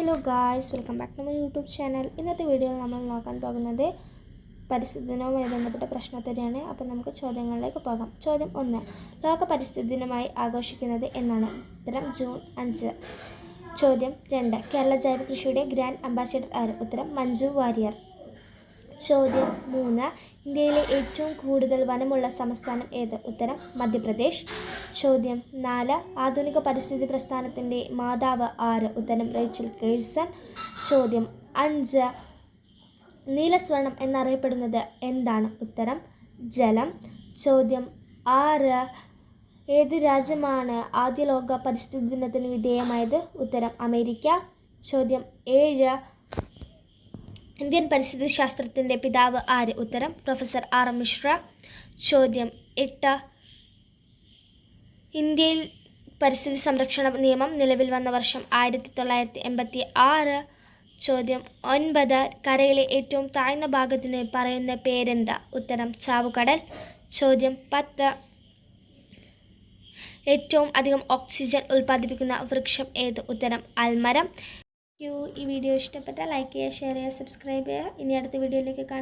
Hello guys welcome back to my YouTube channel ഇന്നത്തെ വീഡിയോയിൽ നമ്മൾ നോക്കാൻ പോകുന്നത് പരിസ്ഥിതി ദിനവുമായി ബന്ധപ്പെട്ട പ്രശ്നത്തിനെയാണ് അപ്പോൾ നമുക്ക് ചോദ്യങ്ങളിലേക്ക് പോകാം. ചോദ്യം ഒന്ന് ലോക പരിസ്ഥിതി ദിനമായി ആഘോഷിക്കുന്നത് എന്നാണ്. ഉത്തരം ജൂൺ അഞ്ച്. ചോദ്യം രണ്ട് കേരള ജൈവ കൃഷിയുടെ ഗ്രാൻഡ് അംബാസിഡർ ആര്? ഉത്തരം മഞ്ജു വാര്യർ. ചോദ്യം മൂന്ന്. ഇന്ത്യയിലെ ഏറ്റവും കൂടുതൽ വനമുള്ള സംസ്ഥാനം ഏത്? ഉത്തരം മധ്യപ്രദേശ്. ചോദ്യം നാല്. ആധുനിക പരിസ്ഥിതി പ്രസ്ഥാനത്തിന്റെ മാതാവ് ആര്? ഉത്തരം റേച്ചൽ കേഴ്സൺ. ചോദ്യം അഞ്ച്. നീലസ്വർണം എന്നറിയപ്പെടുന്നത് എന്താണ്? ഉത്തരം ജലം. ചോദ്യം ആറ്. ഏത് രാജ്യമാണ് ആദ്യ ലോക പരിസ്ഥിതി ദിനത്തിന് വിധേയമായത്? ഉത്തരം അമേരിക്ക. ചോദ്യം ഏഴ്. ഇന്ത്യൻ പരിസ്ഥിതി ശാസ്ത്രത്തിന്റെ പിതാവ് ആര്? ഉത്തരം പ്രൊഫസർ ആർ. മിശ്ര. ചോദ്യം എട്ട്. ഇന്ത്യയിൽ പരിസ്ഥിതി സംരക്ഷണ നിയമം നിലവിൽ വന്ന വർഷം ആയിരത്തി തൊള്ളായിരത്തി എൺപത്തി ആറ് ചോദ്യം ഒൻപത്. കരയിലെ ഏറ്റവും താഴ്ന്ന ഭാഗത്തിന് പറയുന്ന പേരെന്താ? ഉത്തരം ചാവുകടൽ. ചോദ്യം പത്ത്. ഏറ്റവും അധികം ഓക്സിജൻ ഉൽപ്പാദിപ്പിക്കുന്ന വൃക്ഷം ഏത്? ഉത്തരം ആൽമരം യു. ഈ വീഡിയോ ഇഷ്ടപ്പെട്ടാൽ ലൈക്ക് ചെയ്യുക ഷെയർ ചെയ്യുക സബ്സ്ക്രൈബ് ചെയ്യുക. ഇനി അടുത്ത വീഡിയോയിലേക്ക് കാണാം.